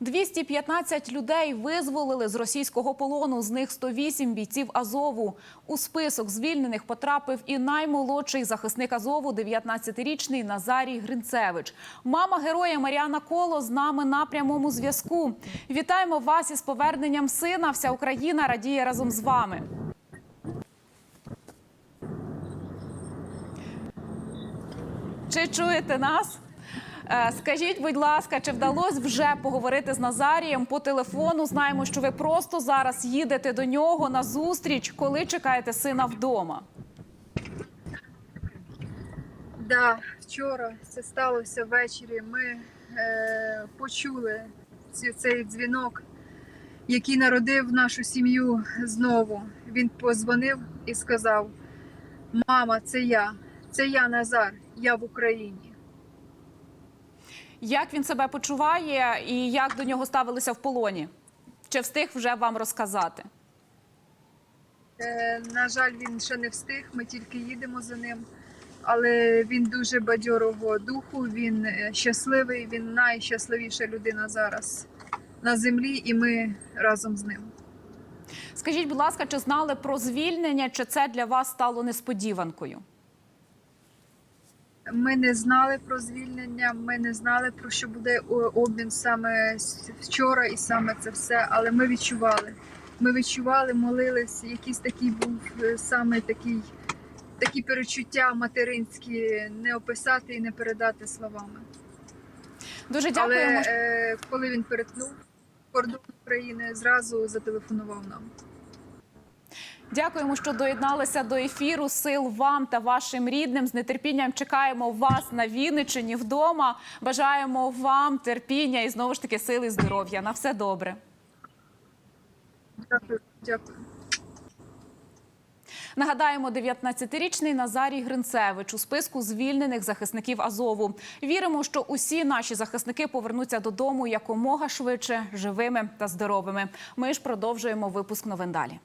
215 людей визволили з російського полону. З них 108 бійців Азову. У список звільнених потрапив і наймолодший захисник Азову, 19-річний Назарій Гринцевич. Мама героя Маріана Коло з нами на прямому зв'язку. Вітаємо вас із поверненням сина. Вся Україна радіє разом з вами. Чи чуєте нас? Е, Скажіть, будь ласка, чи вдалося вже поговорити з Назарієм по телефону? Знаємо, що ви просто зараз їдете до нього на зустріч, коли чекаєте сина вдома. Да, вчора це сталося ввечері. Ми е, почули цей дзвінок, який народив нашу сім'ю знову. Він позвонив і сказав: Мама, це я, це я Назар, я в Україні. Як він себе почуває і як до нього ставилися в полоні? Чи встиг вже вам розказати? Е, на жаль, він ще не встиг. Ми тільки їдемо за ним. Але він дуже бадьорого духу, він е, щасливий, він найщасливіша людина зараз на землі, і ми разом з ним. Скажіть, будь ласка, чи знали про звільнення, чи це для вас стало несподіванкою? Ми не знали про звільнення, ми не знали про що буде обмін саме вчора і саме це все. Але ми відчували. Ми відчували, молились. Якийсь такий був е, саме такий, такі перечуття материнські не описати і не передати словами. Дуже Але е, коли він перетнув кордон України, зразу зателефонував нам. Дякуємо, що доєдналися до ефіру. Сил вам та вашим рідним. З нетерпінням чекаємо вас на Вінниччині вдома. Бажаємо вам терпіння і знову ж таки сили здоров'я. На все добре. Дякую, дякую. Нагадаємо, 19-річний Назарій Гринцевич у списку звільнених захисників Азову. Віримо, що усі наші захисники повернуться додому якомога швидше, живими та здоровими. Ми ж продовжуємо випуск новин далі.